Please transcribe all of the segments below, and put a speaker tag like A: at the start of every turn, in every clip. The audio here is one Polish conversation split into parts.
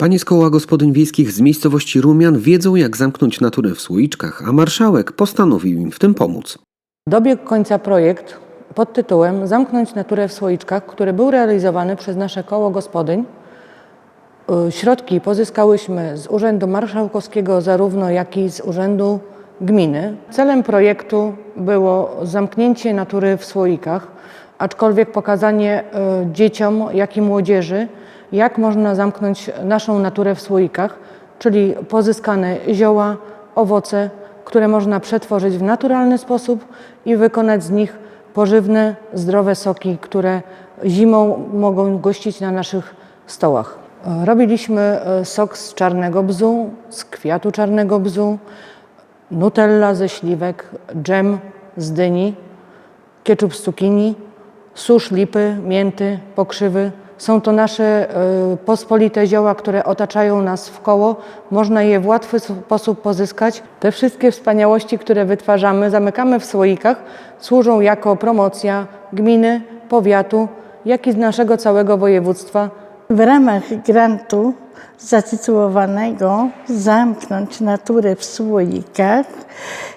A: Panie z koła gospodyń wiejskich z miejscowości Rumian wiedzą, jak zamknąć naturę w słoiczkach, a marszałek postanowił im w tym pomóc.
B: Dobiegł końca projekt pod tytułem Zamknąć naturę w słoiczkach, który był realizowany przez nasze koło gospodyń. Y, Środki pozyskałyśmy z Urzędu Marszałkowskiego zarówno jak i z Urzędu Gminy. Celem projektu było zamknięcie natury w słoikach, aczkolwiek pokazanie y, dzieciom, jak i młodzieży, jak można zamknąć naszą naturę w słoikach, czyli pozyskane zioła, owoce, które można przetworzyć w naturalny sposób i wykonać z nich pożywne, zdrowe soki, które zimą mogą gościć na naszych stołach. Robiliśmy e, sok z czarnego bzu, z kwiatu czarnego bzu, nutella ze śliwek, dżem z dyni, ketchup z cukinii, susz lipy, mięty, pokrzywy. Są to nasze e, pospolite zioła, które otaczają nas w koło. Można je w łatwy sposób pozyskać. Te wszystkie wspaniałości, które wytwarzamy, zamykamy w słoikach, służą jako promocja gminy, powiatu, jak i z naszego całego województwa
C: W ramach grantu zatytułowanego Zamknąć naturę w słoikach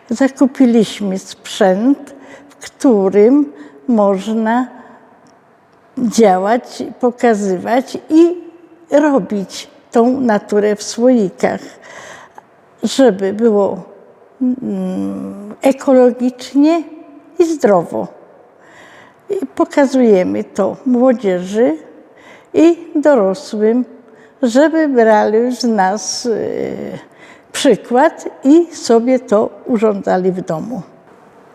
C: zakupiliśmy sprzęt, w którym można działać, pokazywać i robić tą naturę w słoikach, żeby było mm, ekologicznie i zdrowo. I pokazujemy to młodzieży i dorosłym, żeby brali z nas e, przykład i sobie to urządzali w domu.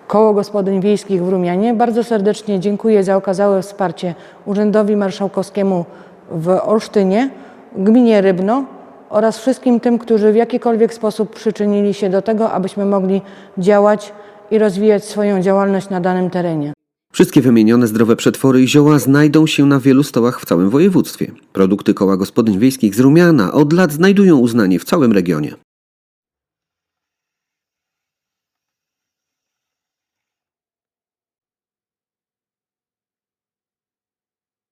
B: Koło Gospodyń Wiejskich w Rumianie bardzo serdecznie dziękuję za okazałe wsparcie Urzędowi Marszałkowskiemu w Olsztynie, Gminie Rybno oraz wszystkim tym, którzy w jakikolwiek sposób przyczynili się do tego, abyśmy mogli działać i rozwijać swoją działalność na danym terenie.
A: Wszystkie wymienione zdrowe przetwory i zioła znajdą się na wielu stołach w całym województwie. Produkty koła gospodyń wiejskich z Rumiana od lat znajdują uznanie w całym regionie.